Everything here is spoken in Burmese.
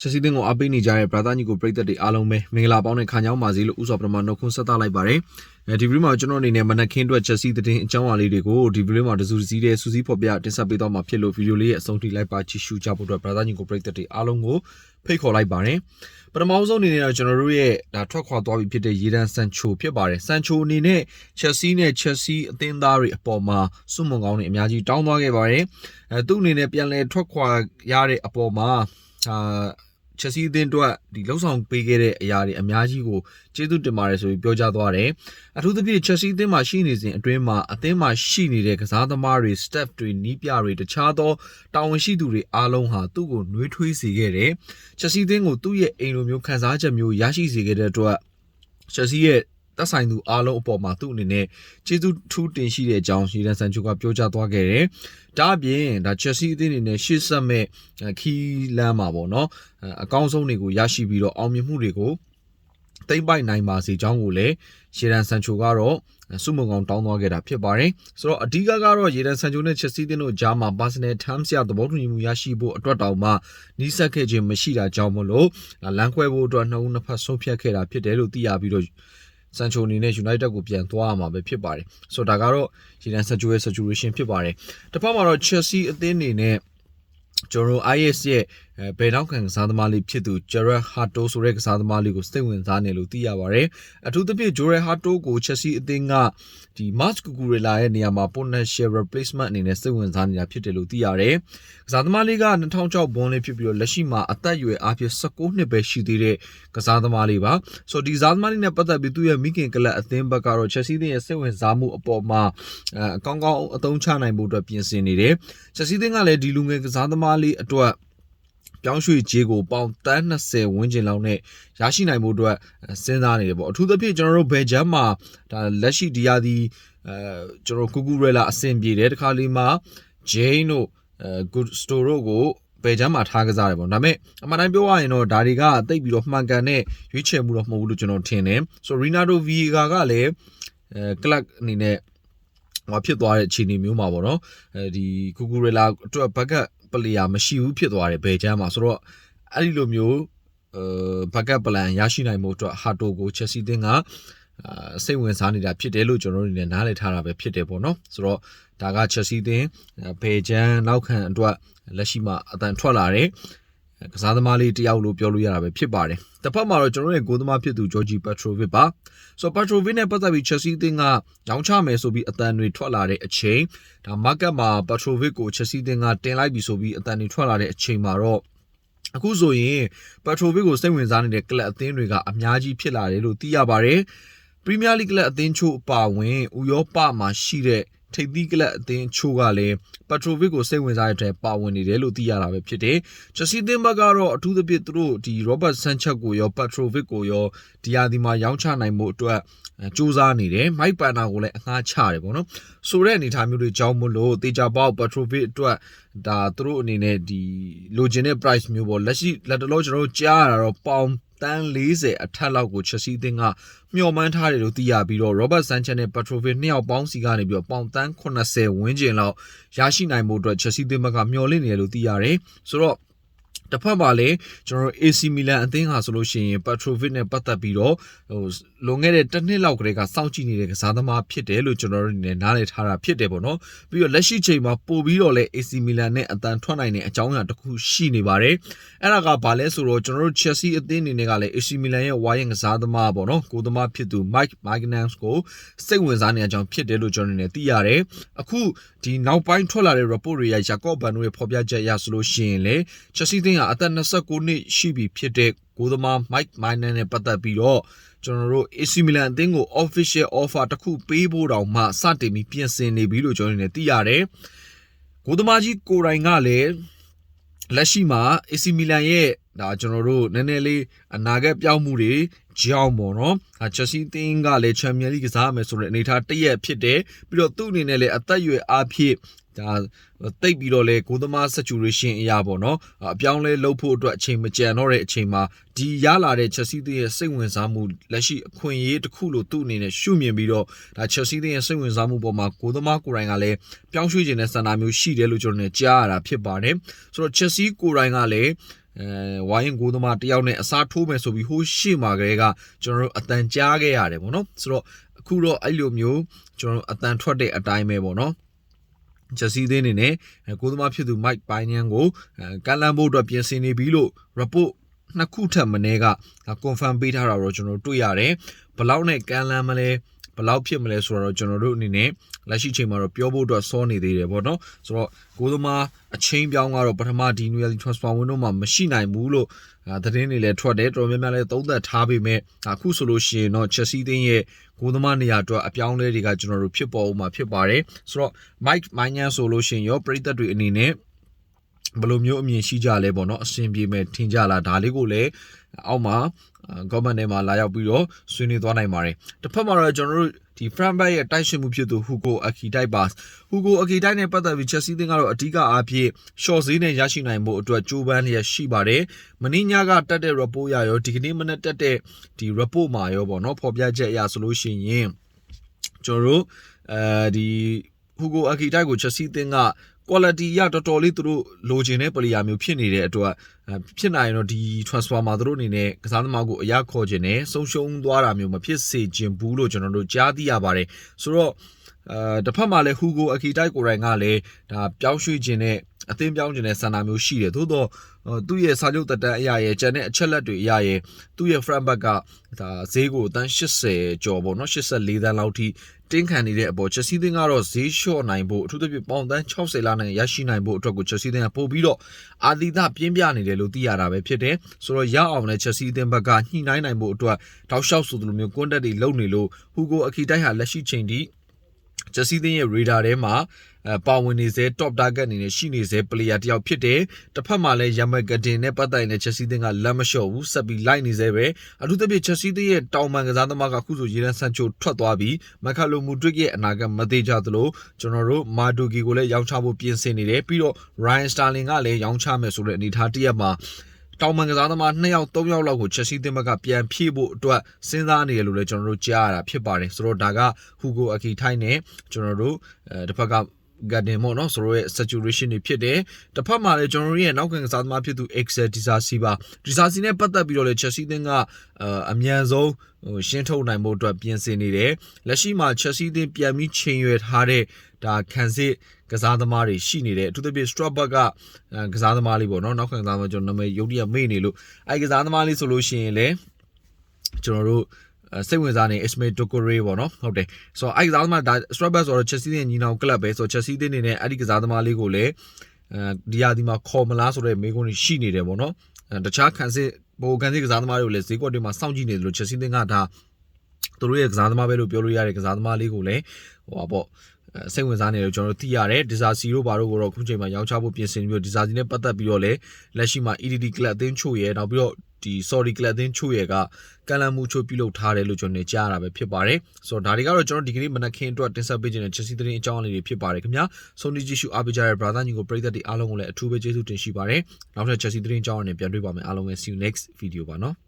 ချက်စီတင်းကိုအားပေးနေကြတဲ့ brother ညီကိုပရိသတ်တွေအားလုံးပဲမင်္ဂလာပေါင်းနဲ့ခံကြောင်းပါစေလို့ဥစွာပထမနှုတ်ခွန်းဆက်သလိုက်ပါတယ်အဲဒီဗီဒီယိုမှာကျွန်တော်အနေနဲ့မနက်ခင်းအတွက်ချက်စီတင်းအကြောင်းအရာလေးတွေကိုဒီဗီဒီယိုမှာတစုတစည်းတဲ့စူးစီးဖော်ပြတင်ဆက်ပေးသွားမှာဖြစ်လို့ဗီဒီယိုလေးရဲ့အဆုံးထိလိုက်ပါကြည့်ရှုကြဖို့အတွက် brother ညီကိုပရိသတ်တွေအားလုံးကိုဖိတ်ခေါ်လိုက်ပါတယ်ပထမဆုံးအနေနဲ့တော့ကျွန်တော်တို့ရဲ့ဒါထွက်ခွာသွားပြီဖြစ်တဲ့ရေဒန်ဆန်ချိုဖြစ်ပါတယ်ဆန်ချိုအနေနဲ့ချက်စီနဲ့ချက်စီအသင်းသားတွေအပေါ်မှာစွန့်မွန်ကောင်းတွေအများကြီးတောင်းသွားခဲ့ပါတယ်အဲသူ့အနေနဲ့ပြန်လဲထွက်ခွာရတဲ့အပေါ်မှာအာ ချက်စီအသင်းတို့ဒီလှုပ်ဆောင်ပေးခဲ့တဲ့အရာတွေအများကြီးကိုကျေးဇူးတင်ပါတယ်ဆိုပြီးပြောကြားသွားတယ်အထူးသဖြင့်ချက်စီအသင်းမှာရှိနေစဉ်အတွင်းမှာအသင်းမှာရှိနေတဲ့ကစားသမားတွေ staff တွေနီးပြတွေတခြားသောတာဝန်ရှိသူတွေအားလုံးဟာသူ့ကိုနှွေးထွေးစေခဲ့တယ်ချက်စီအသင်းကိုသူ့ရဲ့အိမ်လိုမျိုးခံစားချက်မျိုးရရှိစေခဲ့တဲ့အတွက်ချက်စီရဲ့ သက်ဆိုင်သူအားလုံးအပေါ်မှာသူ့အနေနဲ့ကျေးဇူးထူးတင်ရှိတဲ့အကြောင်းရီဒန်ဆန်ချိုကပြောကြားသွားခဲ့တယ်။ဒါအပြင်ဒါချက်စီအသင်းအနေနဲ့ရှေ့ဆက်မဲ့ခီးလမ်းမှာပေါ့နော်အကောင်းဆုံးတွေကိုရရှိပြီးတော့အောင်မြင်မှုတွေကိုသိမ့်ပိုက်နိုင်ပါစေကြောင်းကိုလည်းရီဒန်ဆန်ချိုကတော့စုမုံကောင်တောင်းသွားခဲ့တာဖြစ်ပါတယ်။ဆိုတော့အဓိကကတော့ရေဒန်ဆန်ချိုနဲ့ချက်စီတင်းတို့ကြားမှာ personal terms ရသဘောတူညီမှုရရှိဖို့အတွက်တောင်မှနှီးစပ်ခဲ့ခြင်းမရှိတာကြောင့်မလို့လမ်းခွဲဖို့အတွက်နှစ်ဦးနှစ်ဖက်ဆုံးဖြတ်ခဲ့တာဖြစ်တယ်လို့သိရပြီးတော့ ဆန်ချိုအနေနဲ့ United ကိုပြန်သွားရမှာပဲဖြစ်ပါတယ်။ဆိုတော့ဒါကတော့ရေဒန်ဆန်ချိုရဲ့ situation ဖြစ်ပါတယ်။တစ်ဖက်မှာတော့ Chelsea အသင်းအနေနဲ့ ကျွန်တော် IS ရဲ့အဲဘယ်တော့ခံကစားသမားလေးဖြစ်သူ Gerard Hato ဆိုတဲ့ကစားသမားလေးကိုစိတ်ဝင်စားနေလို့သိရပါတယ်။အထူးသဖြင့် Gerard Hato ကို Chelsea အသင်းကဒီ Mark Cucurella ရဲ့နေရာမှာ potential replacement အနေနဲ့စိတ်ဝင်စားနေတာဖြစ်တယ်လို့သိရတယ်။ကစားသမားလေးက2006ဘွန်လေးဖြစ်ပြီးတော့လက်ရှိမှာအသက်အရွယ်အဖြစ်19နှစ်ပဲရှိသေးတဲ့ကစားသမားလေးပါ။ဆိုတော့ဒီကစားသမားလေးနဲ့ပတ်သက်ပြီးသူ့ရဲ့မိခင်ကလပ်အသင်းဘက်ကတော့ Chelsea အသင်းရဲ့စိတ်ဝင်စားမှုအပေါ်မှာအဲအကောင်းကောင်းအသုံးချနိုင်ဖို့အတွက်ပြင်ဆင်နေတယ်။ Chelsea အသင်းကလည်းဒီလူငယ်ကစားသမားလေးအတွက်ပြောင်းရွှေ့ကြေးကိုပေါင်တန်း20ဝန်းကျင်လောက်နဲ့ရရှိနိုင်မှုအတွက်စဉ်းစားနေတယ်ပေါ့အထူးသဖြင့်ကျွန်တော်တို့ဘယ်ဂျမ်မှာဒါလက်ရှိဒီယာဒီအဲကျွန်တော်ကူကူရဲလာအဆင်ပြေတယ်တခါလေးမှာဂျိန်းတို့အဲဂူစတိုတို့ကိုဘယ်ချမ်းမှာထားကစားတယ်ပေါ့ဒါပေမဲ့အမှန်တိုင်းပြောရရင်တော့ဒါတွေကတိတ်ပြီးတော့မှန်ကန်တဲ့ရွေးချယ်မှုတော့မဟုတ်ဘူးလို့ကျွန်တော်ထင်တယ်ဆိုရီနာဒိုဗီဂါကလည်းအဲကလပ်အနေနဲ့ ဟောဖြစ်သွားတဲ့အခြေအနေမျိုးမှာပေါ့နော်အဲဒီကူကူရဲလာအတွက်ဘက်ကပလေယာမရှိဘူးဖြစ်သွားတယ်ဘယ်ချမ်းမှာဆိုတော့အဲ့ဒီလိုမျိုးအဲဘက်ကပလန်ရရှိနိုင်မှုအတွက်ဟာတိုကိုချက်စီတင်းကအာစိတ်ဝင်စားနေတာဖြစ်တယ်လို့ကျွန်တော်တို့အနေနဲ့နားလည်ထားတာပဲဖြစ်တယ်ပေါ့နော်ဆိုတော့ဒါကချက်စီတင်းဘယ်ချမ်းနောက်ခံအတွက်လက်ရှိမှာအတန်ထွက်လာတယ် ကစားသမားလေးတယောက်လို့ပြောလို့ရတာပဲဖြစ်ပါတယ်။တစ်ဖက်မှာတော့ကျွန်တော်ရဲ့ဂိုးသမားဖြစ်သူဂျော်ဂျီပက်ထရိုဗစ်ပါ။ဆိုတော့ပက်ထရိုဗစ်နဲ့ပတ်သက်ပြီးချက်စီအသင်းကရောင်းချမယ်ဆိုပြီးအတန်တွေထွက်လာတဲ့အချိန်ဒါမာကတ်မှာပက်ထရိုဗစ်ကိုချက်စီအသင်းကတင်လိုက်ပြီးဆိုပြီးအတန်တွေထွက်လာတဲ့အချိန်မှာတော့အခုဆိုရင်ပက်ထရိုဗစ်ကိုစိတ်ဝင်စားနေတဲ့ကလပ်အသင်းတွေကအများကြီးဖြစ်လာတယ်လို့သိရပါတယ်။ပရီးမီးယားလိဂ်ကလပ်အသင်းချို့အပါအဝင်ဥရောပမှာရှိတဲ့ ထိပ်သီးကလပ်အသင်းချို့ကလည်းပက်ထရိုဗစ်ကိုစိတ်ဝင်စားတဲ့ပါဝင်နေတယ်လို့သိရတာပဲဖြစ်တယ်။ချက်စီသင်းဘက်ကတော့အထူးသဖြင့်သူတို့ဒီ Robert Sanchez ကိုရောပက်ထရိုဗစ်ကိုရောဒီယာဒီမှာရောင်းချနိုင်မှုအတွက်စူးစမ်းနေတယ်။မိုက်ပန်နာကိုလည်းအငှားချတယ်ပေါ့နော်။ဆိုတဲ့အနေအထားမျိုးတွေကြောင်းမလို့တေချာပေါက်ပက်ထရိုဗစ်အတွက်ဒါသူတို့အနေနဲ့ဒီလိုချင်တဲ့ price မျိုးပေါ့လက်ရှိလက်တလောကျွန်တော်တို့ကြားရတာတော့ပေါင် တန်း40အထက်လောက်ကိုချက်စီးသင်းကမျှော်မှန်းထားတယ်လို့သိရပြီးတော့ Robert Sanchez နဲ့ Petrovic နှစ်ယောက်ပေါင်းစီကနေပြီးတော့ပေါင်တန်း80ဝန်းကျင်လောက်ရရှိနိုင်မှုအတွက်ချက်စီးသင်းဘက်ကမျှော်လင့်နေတယ်လို့သိရတယ်ဆိုတော့ တစ်ဖက်မှာလည်းကျွန်တော်တို့ AC Milan အသင်းဟာဆိုလို့ရှိရင် Petrovic နဲ့ပတ်သက်ပြီးတော့ဟိုလွန်ခဲ့တဲ့တစ်နှစ်လောက်ကလေးကစောင့်ကြည့်နေတဲ့ကစားသမားဖြစ်တယ်လို့ကျွန်တော်တို့အနေနဲ့နားလည်ထားတာဖြစ်တယ်ပေါ့နော်ပြီးတော့လက်ရှိချိန်မှာပို့ပြီးတော့လည်း AC Milan နဲ့အတန်ထွက်နိုင်တဲ့အကြောင်းအရာတစ်ခုရှိနေပါတယ်အဲ့ဒါကဘာလဲဆိုတော့ကျွန်တော်တို့ Chelsea အသင်းအနေနဲ့ကလည်း AC Milan ရဲ့ဝိုင်းရင်ကစားသမားပေါ့နော်ကိုသမားဖြစ်သူ Mike Magnus ကိုစိတ်ဝင်စားနေတဲ့အကြောင်းဖြစ်တယ်လို့ကျွန်တော်အနေနဲ့သိရတယ်အခုဒီနောက်ပိုင်းထွက်လာတဲ့ report တွေရ Jacob Van တို့ရဲ့ဖော်ပြချက်အရဆိုလို့ရှိရင်လေ Chelsea သင်းကအသက်29နှစ်ရှိပြီဖြစ်တဲ့ကိုသမား Mike Miner နဲ့ပတ်သက်ပြီးတော့ကျွန်တော်တို့ AC Milan အသင်းကို official offer တစ်ခုပေးဖို့တောင်မှစတင်ပြီးပြင်ဆင်နေပြီလို့ကျွန်တော်တို့သိရတယ်။ကိုသမားကြီးကိုရိုင်ကလည်းလက်ရှိမှာ AC Milan ရဲ့ ဒါကျွန်တော်တို့နည်းနည်းလေးအနာဂတ်ပြောင်းမှုတွေကြောင်းပေါ့နော်။အဲချက်စီသင်းကလည်းချန်ပီယံလိကစားမယ်ဆိုတဲ့အနေအထားတရက်ဖြစ်တယ်။ပြီးတော့သူ့အနေနဲ့လည်းအသက်အရွယ်အားဖြင့်ဒါတိတ်ပြီးတော့လေကိုသမား situation အရာပေါ့နော်အပြောင်းလဲလုပ်ဖို့အတွက်အချိန်မကြံတော့တဲ့အချိန်မှာဒီရလာတဲ့ Chelsea သင်းရဲ့စိတ်ဝင်စားမှုလက်ရှိအခွင့်အရေးတစ်ခုလို့သူ့အနေနဲ့ရှုမြင်ပြီးတော့ဒါ Chelsea သင်းရဲ့စိတ်ဝင်စားမှုပေါ်မှာကိုသမားကိုရိုင်းကလည်းပြောင်းရွှေ့ခြင်းတဲ့စံနာမျိုးရှိတယ်လို့ကျွန်တော်လည်းကြားရတာဖြစ်ပါတယ်ဆိုတော့ Chelsea ကိုရိုင်းကလည်း အဲဝိုင်းကိုသမားတယောက်နဲ့အစားထိုးမယ်ဆိုပြီးဟိုးရှေ့မှာကလေးကကျွန်တော်တို့အတန်ကြားခဲ့ရတယ်ပေါ့နော်ဆိုတော့အခုတော့အဲ့လိုမျိုးကျွန်တော်တို့အတန်ထွက်တဲ့အတိုင်းပဲပေါ့နော်ဂျက်စီသင်းနေနဲ့ကိုသမားဖြစ်သူ Mike Pinion ကိုကန်လန်ဖို့အတွက်ပြင်ဆင်နေပြီလို့ report နှစ်ခုထပ်မင်းက confirm ပေးထားတာတော့ကျွန်တော်တွေ့ရတယ်ဘလောက်နဲ့ကန်လန်မလဲ ဘလောက်ဖြစ်မလဲဆိုတော့ကျွန်တော်တို့အနေနဲ့လက်ရှိချိန်မှာတော့ပြောဖို့အတွက်စောနေသေးတယ်ပေါ့နော်ဆိုတော့ကိုသမားအချင်းပြောင်းကတော့ပထမဒီ New Transfer Window မှာမရှိနိုင်ဘူးလို့သတင်းတွေလည်းထွက်တယ်တော်တော်များများလည်းသုံးသပ်ထားပေမဲ့အခုဆိုလို့ရှိရင်တော့ Chelsea တင်းရဲ့ကိုသမားနေရာအတွက်အပြောင်းလဲတွေကကျွန်တော်တို့ဖြစ်ပေါ်ဦးမှာဖြစ်ပါတယ်ဆိုတော့ Mike Maignan ဆိုလို့ရှိရင်ရောပရိသတ်တွေအနေနဲ့ ဘယ်လိုမျိုးအမြင်ရှိကြလဲပေါ့နော်အဆင်ပြေမဲ့ထင်ကြလားဒါလေးကိုလည်းအောက်မှာ comment ထဲမှာလာရောက်ပြီးတော့ဆွေးနွေးသွားနိုင်ပါတယ်တစ်ဖက်မှာတော့ကျွန်တော်တို့ဒီ front back ရဲ့တိုက်ရှင်မှုဖြစ်သူ Hugo Akitai Pass Hugo Akitai နဲ့ပတ်သက်ပြီး Chelsea သင်းကတော့အဓိကအားဖြင့် short ဈေးနဲ့ရရှိနိုင်မှုအတွက်ကြိုးပမ်းလျက်ရှိပါတယ်မင်းညကတက်တဲ့ report ရရောဒီကနေ့မနေ့တက်တဲ့ဒီ report မှာရောပေါ့နော်ဖော်ပြချက်အရဆိုလို့ရှိရင်ကျွန်တော်တို့အဲဒီ Hugo Akitai ကို Chelsea သင်းက quality ရတော်တော်လေးသူတို့လိုချင်တဲ့ player မျိုးဖြစ်နေတဲ့အတွက်ဖြစ်နိုင်တော့ဒီ transfer မှာသူတို့အနေနဲ့ကစားသမားကိုအရခေါ်ခြင်းနဲ့ဆုံးရှုံးသွားတာမျိုးမဖြစ်စေချင်ဘူးလို့ကျွန်တော်တို့ကြားသိရပါတယ်ဆိုတော့အဲတစ်ဖက်မှာလည်း Hugo Akitai ကိုယ်တိုင်ကလည်းဒါပြောင်းရွှေ့ခြင်းနဲ့ အသင်းပြောင်းခြင်းနဲ့ဆန္ဒမျိုးရှိတယ်သို့တော့သူ့ရဲ့စာချုပ်တက်တန်းအရာရဲ့ကျန်တဲ့အချက်လက်တွေအရာရဲ့သူ့ရဲ့ front back ကဒါဈေးကိုအတန်း80ကျော်ပေါ့နော်84တန်းလောက်ထိတင်းခံနေတဲ့အပေါ်ချက်စီးသင်းကတော့ဈေးလျှော့နိုင်ဖို့အထူးသဖြင့်ပေါင်တန်း60လနဲ့ရရှိနိုင်ဖို့အတွက်ကိုချက်စီးသင်းကပို့ပြီးတော့အာသီသပြင်းပြနေတယ်လို့သိရတာပဲဖြစ်တယ်ဆိုတော့ရအောင်လည်းချက်စီးသင်းဘက်ကညှိနှိုင်းနိုင်ဖို့အတွက်တောက်လျှောက်ဆိုသလိုမျိုးကွန်တက်တွေလုံနေလို့ဟူကိုအခီတိုက်ဟာလက်ရှိချိန်ထိ ချက်စီးသင်းရဲ့ radar ထဲမှာအဲပါဝင်နေစေ top target အနေနဲ့ရှိနေစေ player တယောက်ဖြစ်တယ်တစ်ဖက်မှာလည်းရမဂဒင်နဲ့ပတ်သက်နေတဲ့ Chelsea သင်းကလက်မလျှော့ဘူးဆက်ပြီးလိုက်နေစေပဲအထူးသဖြင့် Chelsea သင်းရဲ့တောင်ပန်ကစားသမားကခုဆိုရေရန်ဆန်ချိုထွက်သွားပြီးမခါလိုမူဒရစ်ရဲ့အနာဂတ်မသေးကြသလိုကျွန်တော်တို့မာဒိုဂီကိုလည်းရောင်းချဖို့ပြင်ဆင်နေတယ်ပြီးတော့ Ryan Sterling ကလည်းရောင်းချမယ်ဆိုတဲ့အနေအထားတစ်ရက်မှာ တောင်မန်ကစားသမား2ယောက်3ယောက်လောက်ကိုချက်စီးသင်းဘက်ကပြန်ဖြည့်ဖို့အတွက်စဉ်းစားနေရလို့လည်းကျွန်တော်တို့ကြားရတာဖြစ်ပါတယ်ဆိုတော့ဒါကဟူကိုအကီထိုင်းနဲ့ကျွန်တော်တို့အဲတစ်ဖက်က garden ပေါ့နော်ဆိုတော့ရဲ့ saturation တွေဖြစ်တယ်တစ်ဖက်မှာလည်းကျွန်တော်တို့ရဲ့နောက်ခံကစားသမားဖြစ်သူ Excel Disasi ပါ Disasi နဲ့ပတ်သက်ပြီးတော့လည်း Chelsea သင်းကအမြန်ဆုံးဟိုရှင်းထုတ်နိုင်ဖို့အတွက်ပြင်ဆင်နေတယ်လက်ရှိမှာ Chelsea သင်းပြန်ပြီးချိန်ရွယ်ထားတဲ့ဒါခံစစ်ကစားသမားတွေရှိနေတယ်အထူးသဖြင့် Strasbourg ကကစားသမားလေးပေါ့နော်နောက်ခံကစားသမားကျွန်တော်နာမည်ရုပ်တရက်မေ့နေလို့အဲကစားသမားလေးဆိုလို့ရှိရင်လည်းကျွန်တော်တို့ စိတ်ဝင်စားနေ Ismail Dokore ပေါ့နော်ဟုတ်တယ်ဆိုတော့အဲ့ကစားသမားဒါ Strasbourg ဆိုတော့ Chelsea ရဲ့ညီနောင်ကလပ်ပဲဆိုတော့ Chelsea တင်းနေနဲ့အဲ့ဒီကစားသမားလေးကိုလည်းအဲဒီရာဒီမှာခေါ်မလားဆိုတဲ့မေးခွန်းတွေရှိနေတယ်ပေါ့နော်တခြားခံစစ်ဘိုကန်စစ်ကစားသမားတွေကိုလည်းဈေးကွက်တွေမှာစောင့်ကြည့်နေတယ်လို့ Chelsea တင်းကဒါသူတို့ရဲ့ကစားသမားပဲလို့ပြောလို့ရတဲ့ကစားသမားလေးကိုလည်းဟိုပါပေါ့စိတ်ဝင်စားနေတယ်ကျွန်တော်တို့သိရတယ်ဒီဇာစီတို့ဘာတို့ကိုတော့အခုချိန်မှာရောင်းချဖို့ပြင်ဆင်ပြီးတော့ဒီဇာစီနဲ့ပတ်သက်ပြီးတော့လည်းလက်ရှိမှာ EDD ကလပ်အသင်းချို့ရဲ့နောက်ပြီးတော့ ဒီ sorry ကလပ်အသင်းချို့ရဲ့ကကန်လန်မှုချို့ပြုလုပ်ထားတယ်လို့ကျွန်တော်နေကြားရတာပဲဖြစ်ပါတယ်ဆိုတော့ဒါတွေကတော့ကျွန်တော်ဒီကနေ့မနက်ခင်းအတွက်တင်ဆက်ပေးခြင်းတဲ့ Chelsea သတင်းအကြောင်းအရာတွေဖြစ်ပါတယ်ခင်ဗျာဆုံးဖြတ်ကြည့်ရှုအားပေးကြတဲ့ brother ညီကိုပရိသတ်တွေအားလုံးကိုလည်းအထူးပဲကျေးဇူးတင်ရှိပါတယ်နောက်ထပ် Chelsea သတင်းအကြောင်းအရာတွေပြန်တွေ့ပါမယ်အားလုံးပဲ see you next video ပါနော်